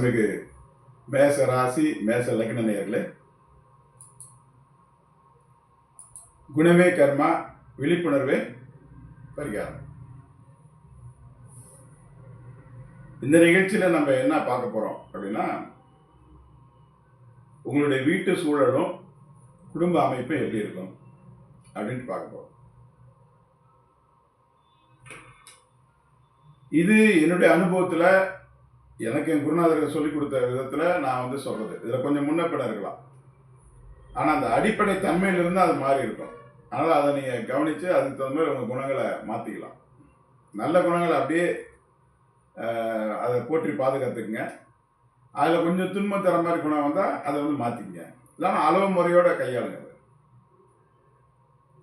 பாசமிகு மேச ராசி மேச லக்ன நேயர்களே. குணமே கர்மா விழிப்புணர்வே பரிகாரம். இந்த நிகழ்ச்சியில் நம்ம என்ன பார்க்க போகிறோம் அப்படின்னா உங்களுடைய வீட்டு சூழலும் குடும்ப அமைப்பும் எப்படி இருக்கும் அப்படின்ட்டு பார்க்க போகிறோம் இது என்னுடைய அனுபவத்தில் எனக்கு என் குருநாதர்கள் சொல்லிக் கொடுத்த விதத்தில் நான் வந்து சொல்கிறது இதில் கொஞ்சம் முன்னப்பிட இருக்கலாம். ஆனால் அந்த அடிப்படை தன்மையிலிருந்து அது மாறி இருக்கும். அதனால் அதை நீங்கள் கவனித்து அதுக்கு தகுந்த மாதிரி உங்கள் குணங்களை மாற்றிக்கலாம் நல்ல குணங்களை அப்படியே அதை போற்றி பாதுகாத்துக்குங்க. அதில் கொஞ்சம் துன்பம் தர மாதிரி குணம் வந்தால் அதை வந்து மாற்றிக்கங்க இல்லைன்னா அளவு முறையோட கையாளுங்க.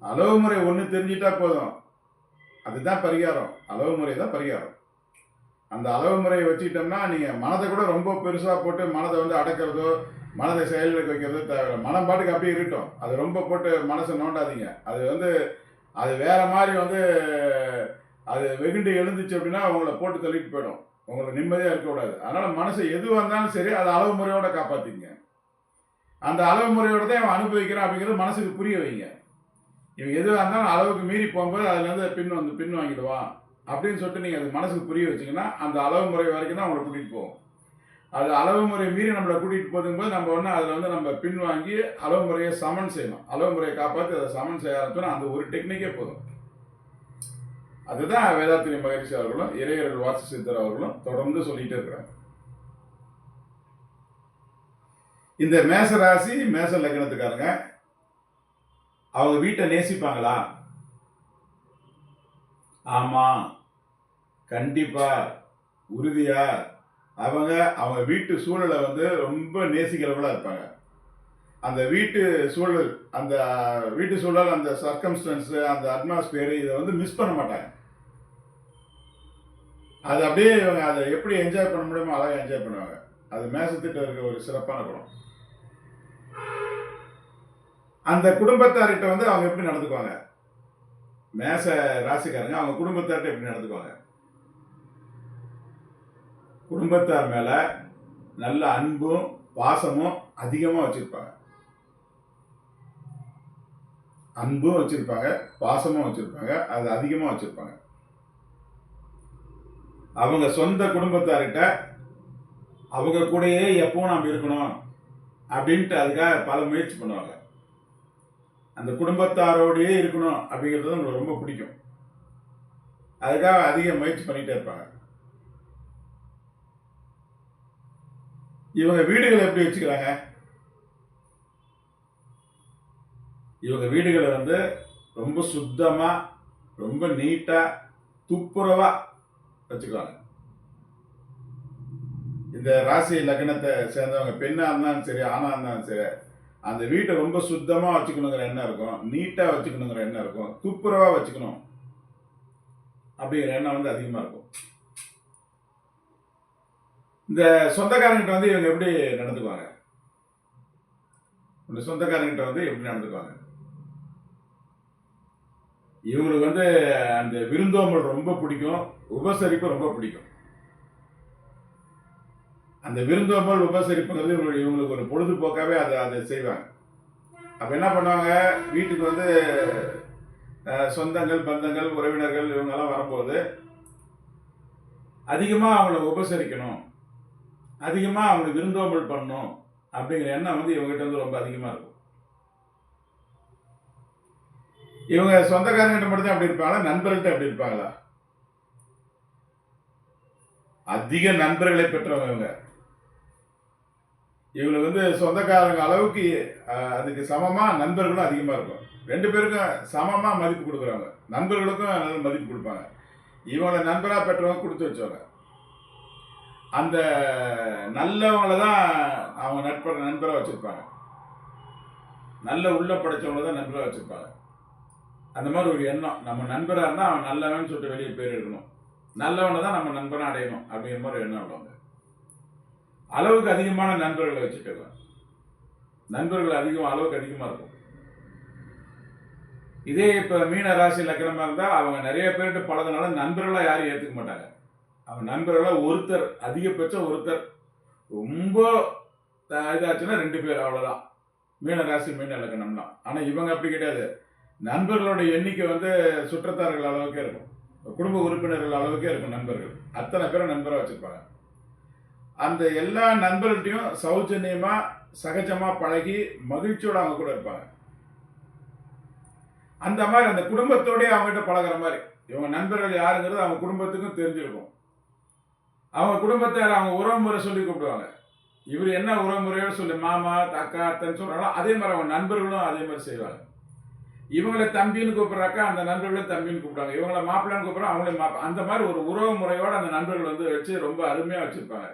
அளவு முறை ஒன்று தெரிஞ்சிட்டா போதும். அதுதான் பரிகாரம். அளவு முறை தான் பரிகாரம். அந்த அளவு முறையை வச்சுக்கிட்டோம்னா நீங்கள் மனதை கூட ரொம்ப பெருசாக போட்டு மனதை வந்து அடக்கிறதோ மனதை செயலுக்கு வைக்கிறதோ தேவையில்லை. மனம் பாட்டுக்கு அப்படியே இருக்கட்டும். அது ரொம்ப போட்டு மனசை நோண்டாதீங்க. அது வந்து அது வேற மாதிரி வந்து அது வெகுண்டு எழுந்துச்சு அப்படின்னா உங்களை போட்டு தள்ளிட்டு போயிடும். உங்களுக்கு நிம்மதியாக இருக்கக்கூடாது அதனால் மனசை எது வந்தாலும் சரி அதை அளவு முறையோட காப்பாற்றிங்க அந்த அளவு முறையோட தான் இவன் அனுபவிக்கிறான் அப்படிங்கிறது மனசுக்கு புரிய வைங்க. இவன் எதுவாக இருந்தாலும் அளவுக்கு மீறி போகும்போது அதுலேருந்து பின் வந்து பின் வாங்கிடுவான். அப்படின்னு சொல்லிட்டு நீங்கள் அது மனசுக்கு புரிய வச்சிங்கன்னா அந்த அளவு முறை வரைக்கும் தான் உங்களை கூட்டிகிட்டு போகும். அது அளவு முறை மீறி நம்மளை கூட்டிகிட்டு போகும்போது நம்ம ஒன்று அதில் வந்து நம்ம பின்வாங்கி அளவு முறையை சமன் செய்யணும். அளவு முறையை காப்பாற்றி அதை சமன் செய்ய ஆரம்பிச்சோன்னா அந்த ஒரு டெக்னிக்கே போதும். அதுதான் வேதாத்திரி மகிழ்ச்சி அவர்களும் இறையர்கள் வாசி சித்தர் அவர்களும் தொடர்ந்து சொல்லிகிட்டே இருக்கிறாங்க. இந்த மேச ராசி மேச லக்னத்துக்காரங்க அவங்க வீட்டை நேசிப்பாங்களா? ஆமாம் கண்டிப்பா. உறுதியா. அவங்க அவங்க வீட்டு சூழலை வந்து ரொம்ப நேசிக்கிறவங்களா இருப்பாங்க. அந்த வீட்டு சூழல் அந்த வீட்டு சூழல் அந்த சர்க்கம்ஸ்டன்ஸ் அந்த அட்மாஸ்பியர் இதை வந்து மிஸ் பண்ண மாட்டாங்க. அது அப்படியே இவங்க அதை எப்படி என்ஜாய் பண்ண முடியுமோ அழகாக என்ஜாய் பண்ணுவாங்க. அது மேசத்திட்ட இருக்க ஒரு சிறப்பான குணம். அந்த குடும்பத்தார்கிட்ட வந்து அவங்க எப்படி நடந்துக்குவாங்க? மேச ராசிக்காரங்க அவங்க குடும்பத்தார்கிட்ட எப்படி நடந்துக்குவாங்க? குடும்பத்தார் மேலே நல்ல அன்பும் பாசமும் அதிகமாக வச்சுருப்பாங்க. அன்பும் வச்சுருப்பாங்க பாசமும் வச்சுருப்பாங்க அது அதிகமாக வச்சுருப்பாங்க. அவங்க சொந்த குடும்பத்தார்கிட்ட அவங்க கூடயே எப்பவும் நாம் இருக்கணும் அப்படின்ட்டு அதுக்காக பல முயற்சி பண்ணுவாங்க. அந்த குடும்பத்தாரோடயே இருக்கணும் அப்படிங்கிறது உங்களுக்கு ரொம்ப பிடிக்கும். அதுக்காக அதிக முயற்சி பண்ணிகிட்டே இருப்பாங்க. இவங்க வீடுகளை எப்படி வச்சுக்கிறாங்க? இவங்க வீடுகளை வந்து ரொம்ப சுத்தமா ரொம்ப நீட்டா துப்புரவா வச்சுக்குவாங்க இந்த ராசி லக்னத்தை சேர்ந்தவங்க பெண்ணா இருந்தாலும் சரி ஆணா இருந்தாலும் சரி அந்த வீட்டை ரொம்ப சுத்தமா வச்சுக்கணுங்கிற எண்ணம் இருக்கும் நீட்டா வச்சுக்கணுங்கிற எண்ணம் இருக்கும் துப்புரவா வச்சுக்கணும் அப்படிங்கிற எண்ணம் வந்து அதிகமா இருக்கும். இந்த சொந்தக்காரங்கிட்ட வந்து இவங்க எப்படி நடந்துக்குவாங்க? இந்த சொந்தக்காரங்கிட்ட வந்து எப்படி நடந்துக்குவாங்க? இவங்களுக்கு வந்து அந்த விருந்தோம்பல் ரொம்ப பிடிக்கும் உபசரிப்பு ரொம்ப பிடிக்கும். அந்த விருந்தோம்பல் உபசரிப்புங்கிறது இவங்களுக்கு இவங்களுக்கு ஒரு பொழுதுபோக்காகவே அதை அதை செய்வாங்க. அப்போ என்ன பண்ணுவாங்க? வீட்டுக்கு வந்து சொந்தங்கள் பந்தங்கள் உறவினர்கள் இவங்கெல்லாம் வரும்போது அதிகமாக அவங்கள உபசரிக்கணும். அதிகமாக அவங்க விருந்தோம்பல் பண்ணும் அப்படிங்கிற எண்ணம் வந்து இவங்ககிட்ட வந்து ரொம்ப அதிகமாக இருக்கும். இவங்க சொந்தக்காரங்கிட்ட மட்டும்தான் அப்படி இருப்பாங்களா? நண்பர்கள்ட்ட அப்படி இருப்பாங்களா? அதிக நண்பர்களை பெற்றவங்க இவங்க. இவங்களுக்கு வந்து சொந்தக்காரங்க அளவுக்கு அதுக்கு சமமாக நண்பர்களும் அதிகமாக இருக்கும். ரெண்டு பேருக்கும் சமமாக மதிப்பு கொடுக்குறாங்க நண்பர்களுக்கும் நல்ல மதிப்பு கொடுப்பாங்க. இவங்களை நண்பராக பெற்றவங்க கொடுத்து வச்சவங்க. அந்த நல்லவங்கள தான் அவங்க நட்ப நண்பராக வச்சுருப்பாங்க. நல்ல உள்ள படைச்சவங்கள தான் நண்பராக வச்சுருப்பாங்க. அந்த மாதிரி ஒரு எண்ணம். நம்ம நண்பராக இருந்தால் அவன் நல்லவன் சொல்லிட்டு வெளியே பேர் எடுக்கணும் நல்லவனை தான் நம்ம நண்பனை அடையணும் அப்படிங்கிற மாதிரி எண்ணம் உள்ளவங்க அளவுக்கு அதிகமான நண்பர்களை வச்சுக்கலாம். நண்பர்கள் அதிகம் அளவுக்கு அதிகமாக இருக்கும். இதே இப்போ மீன ராசி லக்கணமாக இருந்தால் அவங்க நிறைய பேர்கிட்ட பழகினால நண்பர்களாக யாரும் ஏற்றுக்க மாட்டாங்க. அவன் நண்பர்களாக ஒருத்தர் அதிகபட்சம் ஒருத்தர். ரொம்ப இதாச்சுன்னா ரெண்டு பேர் அவ்வளோதான் மீன ராசி மீன இலக்கணம் ஆனால் இவங்க அப்படி கிடையாது. நண்பர்களோட எண்ணிக்கை வந்து சுற்றத்தார்கள் அளவுக்கே இருக்கும். குடும்ப உறுப்பினர்கள் அளவுக்கே இருக்கும் நண்பர்கள். அத்தனை பேரும் நண்பராக வச்சுருப்பாங்க. அந்த எல்லா நண்பர்கள்ட்டையும் சௌஜன்யமாக சகஜமாக பழகி மகிழ்ச்சியோட அவங்க கூட இருப்பாங்க. அந்த மாதிரி அந்த குடும்பத்தோடய அவங்ககிட்ட பழகுற மாதிரி. இவங்க நண்பர்கள் யாருங்கிறது அவங்க குடும்பத்துக்கும் தெரிஞ்சிருக்கும். அவங்க குடும்பத்தார் அவங்க உறவு முறை சொல்லி கூப்பிடுவாங்க. இவர் என்ன உறவு முறையோட சொல்லி மாமா அக்கா அத்தன்னு சொல்கிறாங்களோ அதே மாதிரி அவங்க நண்பர்களும் அதே மாதிரி செய்வாங்க. இவங்களை தம்பின்னு கூப்பிட்றாக்கா அந்த நண்பர்களை தம்பின்னு கூப்பிடுவாங்க. இவங்களை மாப்பிள்ளைன்னு கூப்பிட்றோம் அவங்களே மாப்ப அந்த மாதிரி ஒரு உறவு முறையோட அந்த நண்பர்கள் வந்து வச்சு ரொம்ப அருமையாக வச்சுருப்பாங்க.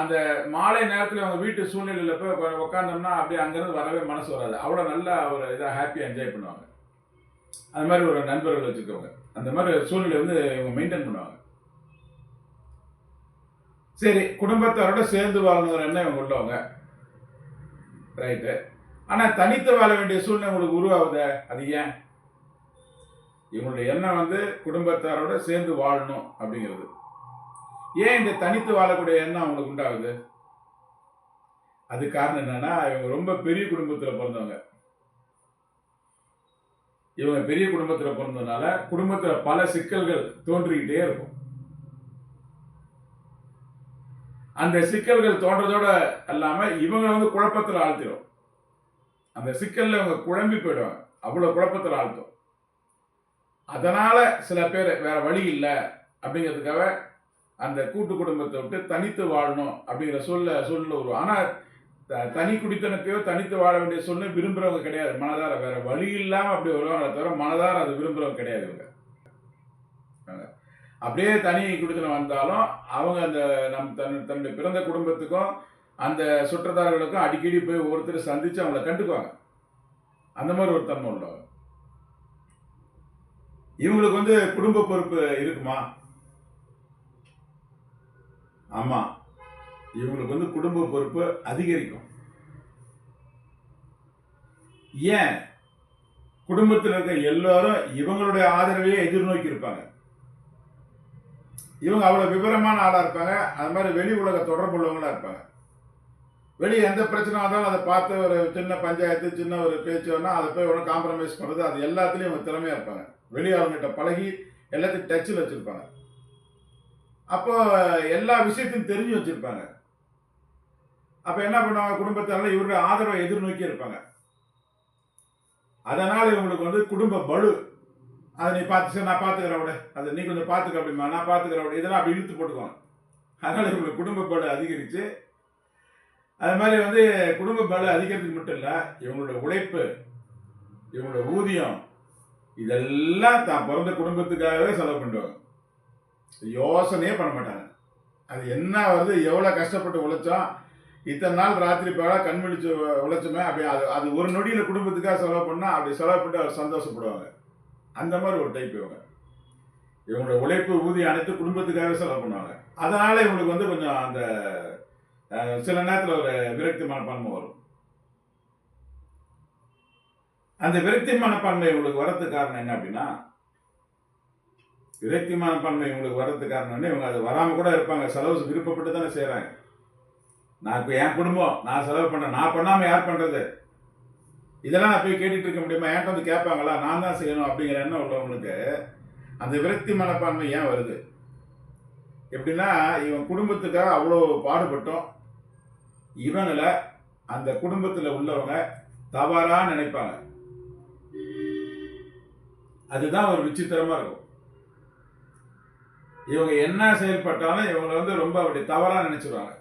அந்த மாலை நேரத்தில் அவங்க வீட்டு சூழ்நிலையில் போய் உட்காந்தோம்னா அப்படியே அங்கேருந்து வரவே மனசு வராது. அவ்வளோ நல்லா ஒரு இதாக ஹாப்பியாக என்ஜாய் பண்ணுவாங்க. அந்த மாதிரி ஒரு நண்பர்கள் வச்சுருக்கவங்க. அந்த மாதிரி சூழ்நிலை வந்து இவங்க மெயின்டைன் பண்ணுவாங்க. சரி குடும்பத்தாரோட சேர்ந்து வாழணுங்கிற எண்ணம் இவங்க உள்ளவங்க. ரைட்டு ஆனால் தனித்து வாழ வேண்டிய சூழ்நிலை உங்களுக்கு உருவாகுதே? அது ஏன்? இவங்களுடைய எண்ணம் வந்து குடும்பத்தாரோட சேர்ந்து வாழணும் அப்படிங்கிறது. ஏன் இந்த தனித்து வாழக்கூடிய எண்ணம் அவங்களுக்கு உண்டாகுது? அது காரணம் என்னன்னா இவங்க ரொம்ப பெரிய குடும்பத்தில் பிறந்தவங்க. இவங்க பெரிய குடும்பத்தில் பிறந்ததுனால குடும்பத்தில் பல சிக்கல்கள் தோன்றிக்கிட்டே இருக்கும். அந்த சிக்கல்கள் தோன்றதோட அல்லாமல் இவங்க வந்து குழப்பத்தில் ஆழ்த்திடும் அந்த சிக்கலில் இவங்க குழம்பி போயிடுவாங்க. அவ்வளோ குழப்பத்தில் ஆழ்த்தும். அதனால் சில பேர் வேற வழி இல்லை அப்படிங்கிறதுக்காக அந்த கூட்டு குடும்பத்தை விட்டு தனித்து வாழணும் அப்படிங்கிற சொல்ல சூழ்நிலை வரும் ஆனால் த- தனி குடித்தனத்தையோ தனித்து வாழ வேண்டிய சொல்லு விரும்புகிறவங்க கிடையாது. மனதார வேற வழி இல்லாமல் அப்படி வருவாங்களே தவிர மனதார அது விரும்புகிறவங்க கிடையாது இவங்க. அப்படியே தனி குடித்தனம் வந்தாலும் அவங்க அந்த நம் தன் தன்னுடைய பிறந்த குடும்பத்துக்கும் அந்த சுற்றத்தார்களுக்கும் அடிக்கடி போய் ஒவ்வொருத்தர் சந்தித்து அவங்கள கண்டுக்குவாங்க. அந்த மாதிரி ஒரு தன்மை உள்ளவங்க. இவங்களுக்கு வந்து குடும்ப பொறுப்பு இருக்குமா? ஆமாம் இவங்களுக்கு வந்து குடும்ப பொறுப்பு அதிகரிக்கும். ஏன்? குடும்பத்தில் இருக்க எல்லாரும் இவங்களுடைய ஆதரவையே எதிர்நோக்கி இருப்பாங்க இவங்க அவ்வளோ விவரமான ஆளாக இருப்பாங்க. அது மாதிரி வெளி உலக தொடர்பு உள்ளவங்களாக இருப்பாங்க. வெளியே எந்த பிரச்சனை வந்தாலும் அதை பார்த்து ஒரு சின்ன பஞ்சாயத்து சின்ன ஒரு பேச்சு வேணால் அதை போய் உடனே காம்ப்ரமைஸ் பண்ணுறது அது எல்லாத்துலேயும் அவங்க திறமையாக இருப்பாங்க. வெளியே அவங்ககிட்ட பழகி எல்லாத்தையும் டச்சில் வச்சுருப்பாங்க. அப்போ எல்லா விஷயத்தையும் தெரிஞ்சு வச்சுருப்பாங்க. அப்போ என்ன பண்ணுவாங்க? குடும்பத்தால இவருடைய ஆதரவை எதிர்நோக்கி இருப்பாங்க. அதனால் இவங்களுக்கு வந்து குடும்ப பலு அதை நீ பார்த்து சரி நான் பார்த்துக்கிறேன் விட அதை நீ கொஞ்சம் பார்த்துக்க அப்படிமா? நான் பார்த்துக்கிறேன் விட இதெல்லாம் அப்படி இழுத்து போட்டுக்குவாங்க அதனால் இவங்களுக்கு குடும்ப பலு அதிகரித்து அது மாதிரி வந்து குடும்ப பலு அதிகரித்து மட்டும் இல்லை இவங்களோட உழைப்பு இவங்களோட ஊதியம் இதெல்லாம் தான் பிறந்த குடும்பத்துக்காகவே செலவு பண்ணுவாங்க யோசனையே பண்ண மாட்டாங்க. அது என்ன வருது எவ்வளோ கஷ்டப்பட்டு உழைச்சோம் இத்தனை நாள் ராத்திரி பேரா கண் விழிச்சு உழைச்சோமே அப்படி அது அது ஒரு நொடியில் குடும்பத்துக்காக செலவு பண்ணால் அப்படி செலவு பண்ணிட்டு அவர் சந்தோஷப்படுவாங்க. அந்த மாதிரி ஒரு டைப் இவங்க. இவங்களோட உழைப்பு ஊதியம் அனைத்து குடும்பத்துக்காகவே செலவு பண்ணுவாங்க. அதனால இவங்களுக்கு வந்து கொஞ்சம் அந்த சில நேரத்தில் ஒரு விரக்தி மனப்பான்மை வரும். அந்த விரக்தி மனப்பான்மை இவங்களுக்கு வரதுக்கு காரணம் என்ன அப்படின்னா விரக்தி மனப்பான்மை இவங்களுக்கு வரத்துக்கு காரணம் இவங்க அது வராமல் கூட இருப்பாங்க. செலவு விருப்பப்பட்டு தானே செய்கிறாங்க நான் இப்போ என் குடும்பம் நான் செலவு பண்ணேன் நான் பண்ணாமல் யார் பண்ணுறது இதெல்லாம் நான் போய் கேட்டுட்டு இருக்க முடியுமா? என்கிட்ட வந்து கேட்பாங்களா? நான் தான் செய்யணும் அப்படிங்கிற எண்ணம் உள்ளவங்களுக்கு அந்த விரக்தி மனப்பான்மை ஏன் வருது? எப்படின்னா இவன் குடும்பத்துக்காக அவ்வளோ பாடுபட்டோம். இவங்களை அந்த குடும்பத்தில் உள்ளவங்க தவறாக நினைப்பாங்க. அதுதான் ஒரு விசித்திரமாக இருக்கும். இவங்க என்ன செயல்பட்டாலும் இவங்களை வந்து ரொம்ப அப்படி தவறாக நினச்சிடுவாங்க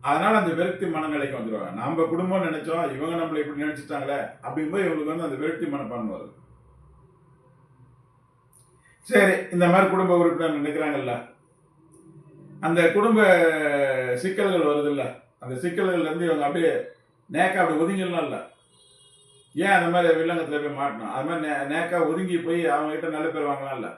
அதனால அந்த விரக்தி மனநிலைக்கு வந்துடுவாங்க நம்ம குடும்பம் நினைச்சோம் இவங்க நம்மளை இப்படி நினைச்சிட்டாங்களே அப்படிங்கும்போது இவங்களுக்கு வந்து அந்த விரக்தி மனப்பான்மை வருது சரி இந்த மாதிரி குடும்ப உறுப்பினர் நினைக்கிறாங்கல்ல. அந்த குடும்ப சிக்கல்கள் வருதுல்ல. அந்த சிக்கல்கள்லேருந்து இவங்க அப்படியே நேக்கா அப்படி ஒதுங்கிடலாம் இல்லை. ஏன் அந்த மாதிரி வில்லங்கத்தில் போய் மாட்டணும்? அது மாதிரி நே- நேக்கா ஒதுங்கி போய் அவங்க கிட்ட நல்ல பேர் வாங்கலாம் இல்லை.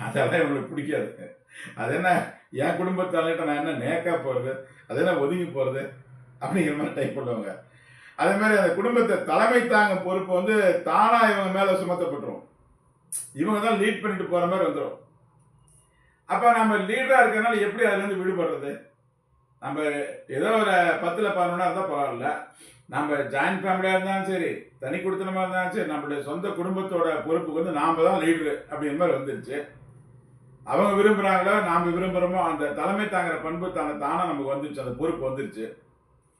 அதெல்லாம் இவங்களுக்கு பிடிக்காது. அது என்ன என் குடும்பத்தாள்கிட்ட நான் என்ன நேக்கா போகிறது அது என்ன ஒதுங்கி போகிறது அப்படிங்கிற மாதிரி டைப் பண்ணுவாங்க. அதே மாதிரி அந்த குடும்பத்தை தலைமை தாங்க பொறுப்பு வந்து தானா இவங்க மேலே சுமத்தப்பட்டுரும். இவங்க தான் லீட் பண்ணிட்டு போகிற மாதிரி வந்துடும் அப்போ நம்ம லீடராக இருக்கிறனால எப்படி அதுலேருந்து விடுபடுறது? நம்ம ஏதோ ஒரு பத்தில் பதினொன்றா இருந்தால் பரவாயில்ல. நம்ம ஜாயின்ட் ஃபேமிலியாக இருந்தாலும் சரி தனி கொடுத்தனமாக இருந்தாலும் சரி நம்மளுடைய சொந்த குடும்பத்தோட பொறுப்புக்கு வந்து நாம் தான் லீடரு அப்படிங்கிற மாதிரி வந்துருச்சு. அவங்க விரும்புகிறாங்களோ நாம் விரும்புகிறோமோ அந்த தலைமை தாங்குற பண்பு தானே தானே நமக்கு வந்துருச்சு அந்த பொறுப்பு வந்துருச்சு.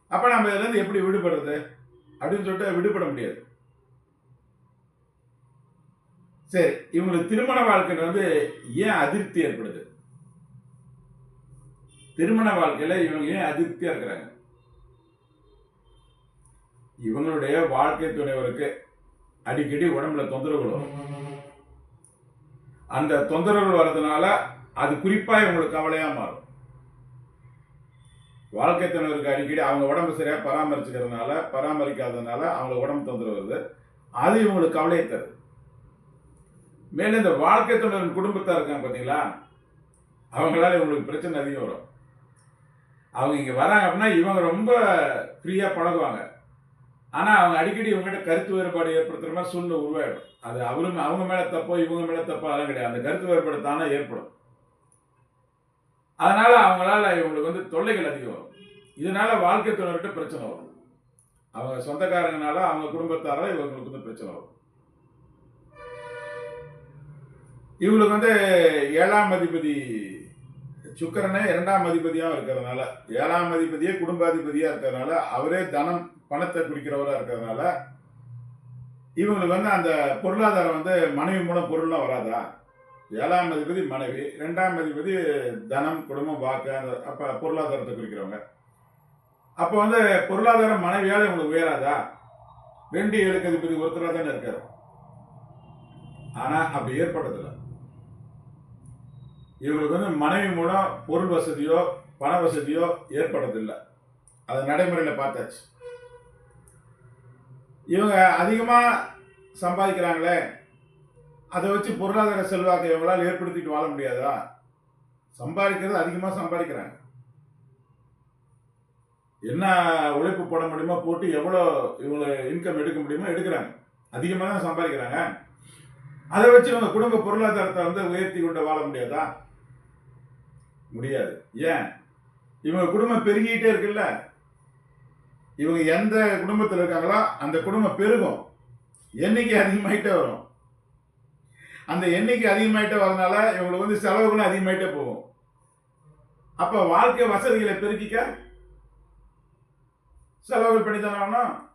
அப்போ நம்ம இதுலேருந்து எப்படி விடுபடுறது? அப்படின்னு சொல்லிட்டு விடுபட முடியாது. சரி இவங்களுக்கு திருமண வாழ்க்கையில் வந்து ஏன் அதிருப்தி ஏற்படுது? திருமண வாழ்க்கையில இவங்க ஏன் அதிருப்தியாக இருக்கிறாங்க? இவங்களுடைய வாழ்க்கை துணைவருக்கு அடிக்கடி உடம்புல தொந்தரவு அந்த தொந்தரவுகள் வர்றதுனால அது குறிப்பாக இவங்களுக்கு கவலையாக மாறும். வாழ்க்கை துணைவருக்கு அடிக்கடி அவங்க உடம்பு சரியாக பராமரிச்சுக்கிறதுனால பராமரிக்காததுனால அவங்களுக்கு உடம்பு தொந்தரவு வருது. அது இவங்களுக்கு கவலையை தருது. மேலும் இந்த வாழ்க்கை துணைவரின் குடும்பத்தை இருக்காங்க பார்த்தீங்களா அவங்களால இவங்களுக்கு பிரச்சனை அதிகம் வரும். அவங்க இங்கே வராங்க அப்படின்னா இவங்க ரொம்ப ஃப்ரீயாக பழகுவாங்க. ஆனால் அவங்க அடிக்கடி இவங்ககிட்ட கருத்து வேறுபாடு ஏற்படுத்துகிற மாதிரி சூழ்நிலை உருவாயிடும். அது அவரும் அவங்க மேலே தப்போ இவங்க மேலே தப்போ அதெல்லாம் கிடையாது. அந்த கருத்து வேறுபாடு தானே ஏற்படும். அதனால் அவங்களால இவங்களுக்கு வந்து தொல்லைகள் அதிகம் வரும். இதனால் வாழ்க்கை துணர்கிட்ட பிரச்சனை வரும். அவங்க சொந்தக்காரங்கனால அவங்க குடும்பத்தாரால இவங்களுக்கு வந்து பிரச்சனை வரும். இவங்களுக்கு வந்து ஏழாம் அதிபதி சுக்கரனே இரண்டாம் அதிபதியாக இருக்கிறதுனால ஏழாம் அதிபதியே குடும்பாதிபதியாக இருக்கிறதுனால அவரே தனம் பணத்தை குறிக்கிறவராக இருக்கிறதுனால இவங்களுக்கு வந்து அந்த பொருளாதாரம் வந்து மனைவி மூலம் பொருள்லாம் வராதா? ஏழாம் அதிபதி மனைவி ரெண்டாம் அதிபதி தனம் குடும்பம் வாக்கு அந்த அப்போ பொருளாதாரத்தை குறிக்கிறவங்க அப்போ வந்து பொருளாதாரம் மனைவியால் இவங்களுக்கு உயராதா? ரெண்டு ஏழுக்கு அதிபதி ஒருத்தராக தானே இருக்காரு. ஆனால் அப்படி ஏற்பட்டதில்லை. இவங்களுக்கு வந்து மனைவி மூலம் பொருள் வசதியோ பண வசதியோ ஏற்படுறதில்லை அதை நடைமுறையில் பார்த்தாச்சு. இவங்க அதிகமாக சம்பாதிக்கிறாங்களே அதை வச்சு பொருளாதார செல்வாக்கை இவங்களால் ஏற்படுத்திட்டு வாழ முடியாதா? சம்பாதிக்கிறது அதிகமாக சம்பாதிக்கிறாங்க. என்ன உழைப்பு போட முடியுமோ போட்டு எவ்வளோ இவங்களை இன்கம் எடுக்க முடியுமோ எடுக்கிறாங்க. அதிகமாக தான் சம்பாதிக்கிறாங்க. அதை வச்சு இவங்க குடும்ப பொருளாதாரத்தை வந்து உயர்த்தி கொண்டு வாழ முடியாதா? முடியாது. ஏன்? இவங்க குடும்பம் பெருகிட்டே இருக்குல்ல? இவங்க எந்த குடும்பத்தில் இருக்காங்களோ அந்த குடும்பம் பெருகும். எண்ணிக்கை அதிகமாயிட்டே வரும். அந்த எண்ணிக்கை அதிகமாயிட்டே வரனால இவங்களுக்கு வந்து செலவுகளும் அதிகமாயிட்டே போகும். அப்ப வாழ்க்கை வசதிகளை பெருக்கிக்க செலவுகள் பண்ணித்தானே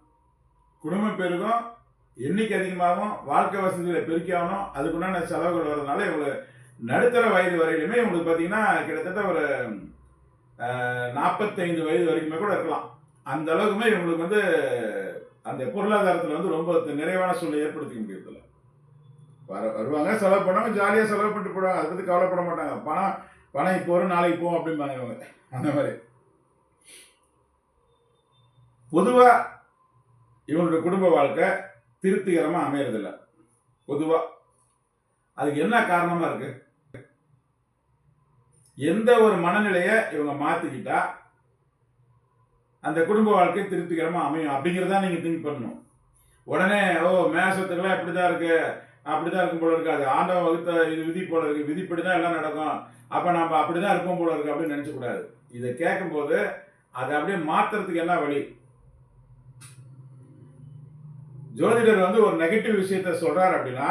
குடும்பம் பெருகும் எண்ணிக்கை அதிகமாகும் வாழ்க்கை வசதிகளை பெருக்கி ஆகணும். அதுக்குண்டான செலவுகள் வர்றதுனால இவங்களுக்கு நடுத்தர வயது வரையிலுமே உங்களுக்கு பார்த்தீங்கன்னா கிட்டத்தட்ட ஒரு நாற்பத்தைந்து வயது வரைக்குமே கூட இருக்கலாம். அந்த அளவுக்குமே இவங்களுக்கு வந்து அந்த பொருளாதாரத்தில் வந்து ரொம்ப நிறைவான சூழ்நிலை ஏற்படுத்திக்க முடியறதில்ல. வர வருவாங்க செலவு பண்ணுவாங்க ஜாலியாக செலவு பண்ணிட்டு போடுவாங்க அதை பற்றி கவலைப்பட மாட்டாங்க. பணம் பணம் இப்போ வரும் நாளைக்கு போகும் அப்படிம்பாங்க இவங்க. அந்த மாதிரி. பொதுவாக இவங்களுடைய குடும்ப வாழ்க்கை திருப்திகரமாக அமையறதில்லை. பொதுவாக அதுக்கு என்ன காரணமாக இருக்குது எந்த ஒரு மனநிலையை இவங்க மாற்றிக்கிட்டா அந்த குடும்ப வாழ்க்கை திருப்திகரமாக அமையும் அப்படிங்கிறதா நீங்கள் திங்க் பண்ணணும். உடனே ஓ மேசத்துக்கெல்லாம் இப்படி தான் இருக்கு. அப்படி தான் இருக்கும் போல இருக்கு. அது வகுத்த இது விதி போல இருக்கு. விதிப்படி தான் எல்லாம் நடக்கும். அப்போ நம்ம அப்படி தான் இருப்போம் போல இருக்கு. அப்படின்னு நினச்சக்கூடாது இதை கேட்கும்போது அதை அப்படியே மாற்றுறதுக்கு என்ன வழி? ஜோதிடர் வந்து ஒரு நெகட்டிவ் விஷயத்த சொல்கிறார் அப்படின்னா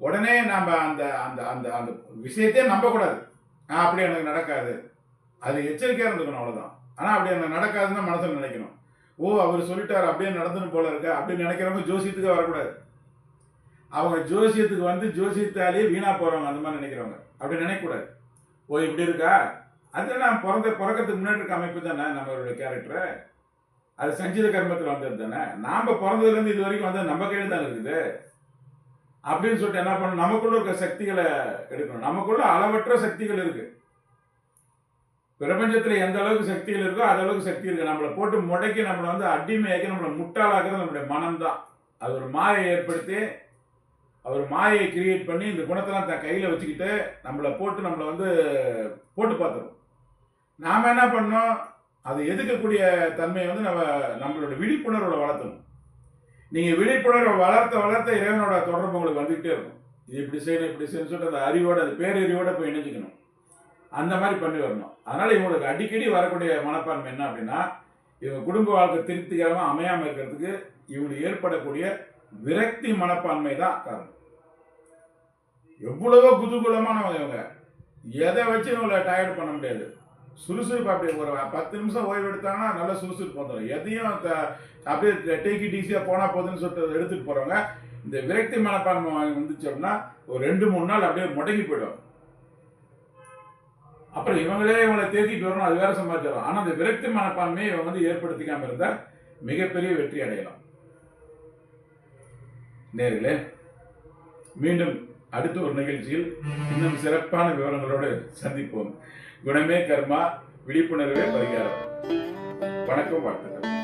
உடனே நம்ம அந்த அந்த அந்த அந்த விஷயத்தையே நம்பக்கூடாது. ஆ அப்படி எனக்கு நடக்காது. அது எச்சரிக்கையாக இருந்துக்கணும் அவ்வளோதான் ஆனால் அப்படி எனக்கு நடக்காதுன்னு மனசில் நினைக்கணும். ஓ அவர் சொல்லிட்டார் அப்படியே நடந்துன்னு போல இருக்க அப்படின்னு நினைக்கிறவங்க ஜோசியத்துக்கு வரக்கூடாது. அவங்க ஜோசியத்துக்கு வந்து ஜோசியத்தாலேயே வீணாக போகிறவங்க அந்த மாதிரி நினைக்கிறவங்க. அப்படி நினைக்கக்கூடாது. ஓ இப்படி இருக்கா? அது நான் பிறந்த பிறக்கிறதுக்கு முன்னாடி இருக்க அமைப்பு தானே நம்மளுடைய கேரக்டரை அது சஞ்சித கர்மத்தில் வந்தது தானே? நாம் பிறந்ததுலேருந்து இது வரைக்கும் வந்தது நம்ம கையில் தான் இருக்குது? அப்படின்னு சொல்லிட்டு என்ன பண்ணணும்? நமக்குள்ள இருக்க சக்திகளை எடுக்கணும். நமக்குள்ள அளவற்ற சக்திகள் இருக்கு. பிரபஞ்சத்தில் எந்த அளவுக்கு சக்திகள் இருக்கோ அது அளவுக்கு சக்தி இருக்கு. நம்மளை போட்டு முடக்கி நம்மளை வந்து அடிமையாக்கி நம்மளை முட்டாளாக்குறது நம்மளுடைய மனம்தான். அது ஒரு மாயை ஏற்படுத்தி அவர் மாயை கிரியேட் பண்ணி இந்த குணத்தெல்லாம் தன் கையில் வச்சுக்கிட்டு நம்மளை போட்டு நம்மளை வந்து போட்டு பார்த்துரும். நாம் என்ன பண்ணோம் அது எதுக்கக்கூடிய தன்மையை வந்து நம்ம நம்மளோட விழிப்புணர்வை வளர்த்தணும். நீங்கள் விழிப்புணர்வை வளர்த்த வளர்த்த இறைவனோட தொடர்பு உங்களுக்கு வந்துக்கிட்டே இருக்கும். இது இப்படி செய்யணும் இப்படி செய்யணும் சொல்லிட்டு அந்த அறிவோட அந்த பேரறிவோட போய் இணைஞ்சிக்கணும். அந்த மாதிரி பண்ணி வரணும். அதனால் இவங்களுக்கு அடிக்கடி வரக்கூடிய மனப்பான்மை என்ன அப்படின்னா இவங்க குடும்ப வாழ்க்கை திருப்திகரமாக அமையாமல் இருக்கிறதுக்கு இவங்களுக்கு ஏற்படக்கூடிய விரக்தி மனப்பான்மை தான் காரணம். எவ்வளவோ குதூகலமானவங்க இவங்க எதை வச்சு இவங்களை டயர்ட் பண்ண முடியாது. சுறுசுறுப்பு அப்படி ஒரு பத்து நிமிஷம் ஓய்வு எடுத்தாங்கன்னா நல்ல சுறுசுறுப்பு வந்துடும் எதையும் அப்படியே டேக்கி டீஸியாக போனால் போதுன்னு சொல்லிட்டு எடுத்துகிட்டு போகிறவங்க இந்த விரக்தி மனப்பான்மை வந்துச்சு அப்படின்னா ஒரு ரெண்டு மூணு நாள் அப்படியே முடங்கி போயிடும். அப்புறம் இவங்களே இவங்களை தேத்திட்டு வரணும் அது வேற சம்பாதிச்சிடும் ஆனால் அந்த விரக்தி மனப்பான்மையை இவங்க வந்து ஏற்படுத்திக்காம இருந்தால் மிகப்பெரிய வெற்றி அடையலாம். நேர்களே மீண்டும் அடுத்த ஒரு நிகழ்ச்சியில் இன்னும் சிறப்பான விவரங்களோடு சந்திப்போம். குணமே கர்மா விழிப்புணர்வே பரிகாரம். வணக்கம் வாழ்த்துக்கள்.